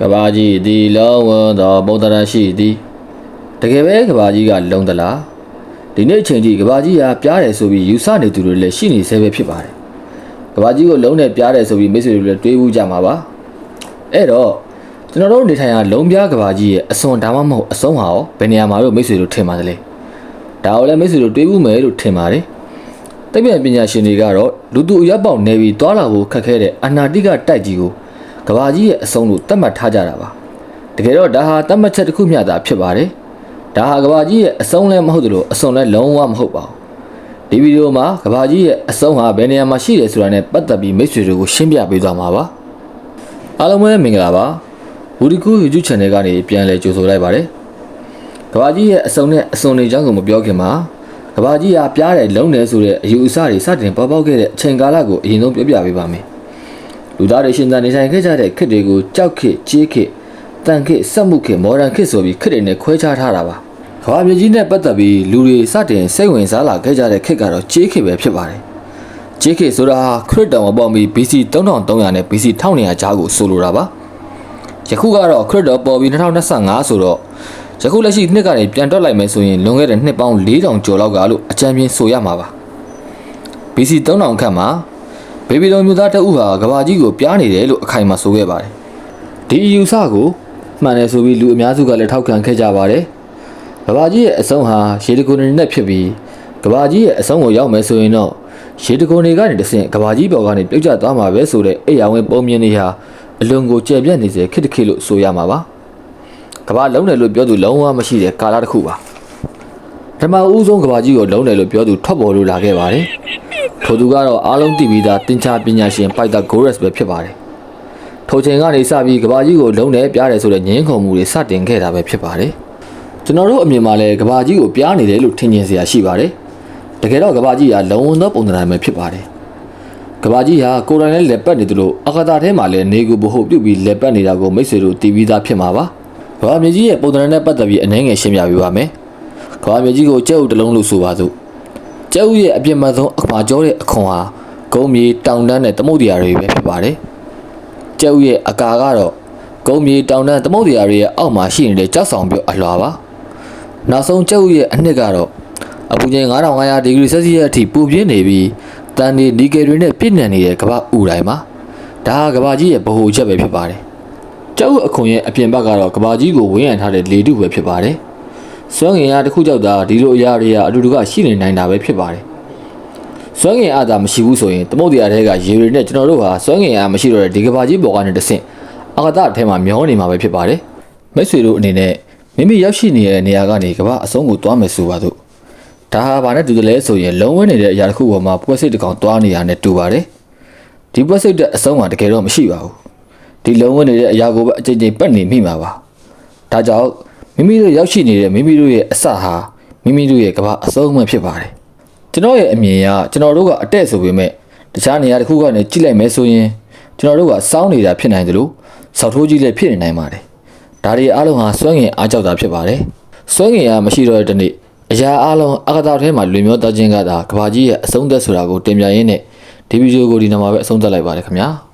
ကဘာကြီးသည်လုံးဝသောဗုဒ္ဓရရှိသည်တကယ်ပဲကဘာကြီးကလုံသလားဒီနေ့အချိန်ကြီးကဘာကြီးဟာပြားတယ်ဆိုပြီးယူဆနေသူတွေလည်းရှိနေဆဲပဲဖြစ်ပါတယ်ကဘာကြီးကိုလုံးနဲ့ပြားတယ်ဆိုပြီးမိတ်ဆွေတွေလည်းတွေးဘူးကြမှာပါအဲ့တော့ကျွန်တော်တို့နေထိုင်ရာလုံးပြားကဘာကြီးရဲ့အစွန်ဒါမှမဟုတ်အဆုံးဟာရောဘယ်နေရာမှာလို့မိတ်ဆွေတို့ထင်ပါသလဲဒါကိုလည်းမိတ်ဆွေတို့တွေးဘူးမယ်လို့ထင်ပါတယ်တိပ္ပံပညာရှင်တွေကတော့လူသူအရက်ပေါက်နေပြီးတွာလာဖို့ခက်ခဲတဲ့အနာတိကတိုက်ကြီးကို ကဘာကြီးရဲ့အဆုံးလို့သတ်မှတ်ထားကြတာပါတကယ်တော့ဒါဟာသတ်မှတ်ချက်တစ်ခုမျှသာဖြစ်ပါတယ်ဒါဟာကဘာကြီးရဲ့အဆုံးလည်းမဟုတ်သလိုအဆုံးလည်းလုံးဝမဟုတ်ပါဘူးဒီဗီဒီယိုမှာကဘာကြီးရဲ့အဆုံးဟာဘယ်နေရာမှာရှိတယ်ဆိုတာနဲ့ပတ်သက်ပြီးမိတ်ဆွေတို့ကိုရှင်းပြပေးသွားမှာပါအားလုံးပဲမင်္ဂလာပါဝူဒီကူ YouTube Channel ကနေပြန်လည်ကြိုဆိုလိုက်ပါတယ်ကဘာကြီးရဲ့အဆုံးနဲ့အစွန်တွေအကြောင်းကိုမပြောခင်မှာကဘာကြီးဟာပြားတယ်လုံးတယ်ဆိုတဲ့အယူအဆတွေစတင်ပေါ်ပေါက်ခဲ့တဲ့အချိန်ကာလကိုအရင်ဆုံးပြောပြပေးပါမယ်။ လူသားတွေရှင်သန်နေထိုင်ခဲ့ကြတဲ့ခေတ်တွေကိုကြောက်ခေတ်ကြေးခေတ်တန်ခေတ်စက်မှုခေတ်မော်ဒန်ခေတ်ဆိုပြီးခေတ်တွေနဲ့ခွဲခြားထားတာပါ။ကဘာမြေကြီးနဲ့ပတ်သက်ပြီးလူတွေစတင်စိတ်ဝင်စားလာခဲ့ကြတဲ့ခေတ်ကတော့ကြေးခေတ်ပဲဖြစ်ပါတယ်။ကြေးခေတ်ဆိုတာဟာခရစ်တော်မပေါ်ပြီး BC 3300နဲ့ BC 1200ကြားကိုဆိုလိုတာပါ။ယခုကတော့ခရစ်တော်ပေါ်ပြီး2025ဆိုတော့ယခုလက်ရှိနှစ်ကနေပြန်တွက်လိုက်မယ်ဆိုရင်လွန်ခဲ့တဲ့နှစ်ပေါင်း4000ကျော်လောက်ကလို့အကြံပြင်းဆိုရမှာပါ BC 3000ခန့်မှာ ဘေဘီလုံမျိုးသားတအုပ်ဟာကဘာကြီးကိုပြားနေတယ်လို့အခိုင်အမာဆိုခဲ့ပါတယ်ဒီအယူဆကိုမှန်တယ်ဆိုပြီးလူအများစုကလည်းထောက်ခံခဲ့ကြပါတယ်ကဘာကြီးရဲ့အဆုံးဟာရေတကုနေနဲ့ဖြစ်ပြီးကဘာကြီးရဲ့အဆုံးကိုရောက်မယ်ဆိုရင်တော့ရေတကုနေကနေတဆင့်ကဘာကြီးပေါ်ကနေပြုတ်ကျသွားမှာပဲဆိုတဲ့အိယာဝင်ပုံမြင်နေဟာအလွန်ကိုကြဲပြန့်နေစေခစ်တခိလို့ဆိုရမှာပါကဘာလုံးတယ်လို့ပြောသူလုံးဝမရှိတဲ့ကာလတစ်ခုပါပထမဦးဆုံးကဘာကြီးကိုလုံးတယ်လို့ပြောသူထွက်ပေါ်လို့လာခဲ့ပါတယ် ထိုသူကတော့အားလုံးသိပြီးသားတင်ချာပညာရှင်ပိုက်တာဂိုရက်စ်ပဲဖြစ်ပါတယ်ထိုချိန်ကနေစပြီးကဘာကြီးကိုလုံးတယ်ပြားတယ်ဆိုတဲ့ငင်းခုန်မှုတွေစတင်ခဲ့တာပဲဖြစ်ပါတယ်ကျွန်တော်တို့အမြင်မှာလည်းကဘာကြီးကိုပြားနေတယ်လို့ထင်မြင်စရာရှိပါတယ်တကယ်တော့ကဘာကြီးကလုံဝန်သောပုံစံတိုင်းပဲဖြစ်ပါတယ်ကဘာကြီးဟာကိုယ်တိုင်လည်းလက်ပတ်နေသလိုအကတာထဲမှာလည်းနေကိုဘဟုပြုတ်ပြီးလက်ပတ်နေတာကိုမိတ်ဆွေတို့သိပြီးသားဖြစ်မှာပါကဘာမြေကြီးရဲ့ပုံသဏ္ဍာန်နဲ့ပတ်သက်ပြီးအနည်းငယ်ရှင်းပြပေးပါမယ်။ကဘာမြေကြီးကိုကြက်ဥတစ်လုံးလို့ဆိုပါစို့။ ကြက်ဥရဲ့အပြစ်မဲ့ဆုံးအမှားကြောတဲ့အခွန်ဟာကုန်းမြေတောင်တန်းနဲ့သမုဒ္ဒရာတွေပဲဖြစ်ပါတယ်။ကြက်ဥရဲ့အကာကတော့ကုန်းမြေတောင်တန်းသမုဒ္ဒရာတွေရဲ့အောက်မှာရှိနေတဲ့ကြောက်ဆောင်ပြုတ်အလွာပါ။နောက်ဆုံးကြက်ဥရဲ့အနှစ်ကတော့အပူချိန်9500ဒီဂရီဆယ်စီယပ်အထိပူပြင်းနေပြီးတန်နေနီကယ်တွေနဲ့ပြည့်နှံနေတဲ့ကမ္ဘာဥတိုင်းမှာဒါဟာကမ္ဘာကြီးရဲ့ဗဟိုချက်ပဲဖြစ်ပါတယ်။ကျောက်ဥအခွန်ရဲ့အပြင်ဘက်ကတော့ကဘာကြီးကိုဝင်းရံထားတဲ့လေတုပဲဖြစ်ပါတယ်။ စွမ်းငင်အားတစ်ခုကြောင့်သာဒီလိုအရာတွေကအတူတူကရှိနေနိုင်တာပဲဖြစ်ပါတယ်။စွမ်းငင်အားသာမရှိဘူးဆိုရင်သမုတ်တရားတွေကရေတွေနဲ့ကျွန်တော်တို့ဟာစွမ်းငင်အားမရှိတော့တဲ့ဒီကဘာကြီးပေါ်ကနေတဆင့်အကတအထဲမှာမျောနေမှာပဲဖြစ်ပါတယ်။မိတ်ဆွေတို့အနေနဲ့မိမိရောက်ရှိနေတဲ့နေရာကနေကဘာအဆုံးကိုသွားမယ်ဆိုပါစို့။ဒါဟာဘာနဲ့တူတယ်လဲဆိုရင်လုံးဝနေတဲ့အရာတစ်ခုပေါ်မှာပွဲစိတ်တစ်ကောင်သွားနေရတဲ့တူပါတယ်။ဒီပွဲစိတ်တဲ့အဆုံးကတကယ်တော့မရှိပါဘူး။ဒီလုံးဝနေတဲ့အရာကိုပဲအကြိမ်ကြိမ်ပတ်နေမိမှာပါ။ဒါကြောင့် မိမိတို့ရောက်ရှိနေတဲ့မိမိတို့ရဲ့အစဟာမိမိတို့ရဲ့ကဘာအဆုံးမှဖြစ်ပါတယ်။ကျွန်တော်ရဲ့အမြင်ကကျွန်တော်တို့ကအတက်ဆိုပေမဲ့တခြားနေရာတစ်ခုကနေကြည့်လိုက်မယ်ဆိုရင်ကျွန်တော်တို့ကစောင်းနေတာဖြစ်နိုင်တယ်လို့စောက်ထိုးကြီးလည်းဖြစ်နေနိုင်ပါတယ်။ဒါတွေအားလုံးဟာစွမ်းငင်အားကြောက်တာဖြစ်ပါတယ်။စွမ်းငင်အားမရှိတော့တဲ့နေ့အရာအားလုံးအကတာထဲမှာလွင်မျောတခြင်းကသာကဘာကြီးရဲ့အဆုံးသက်ဆိုတာကိုတင်ပြရင်းနဲ့ဒီဗီဒီယိုကိုဒီနေ့မှာပဲအဆုံးသတ်လိုက်ပါတယ်ခင်ဗျာ။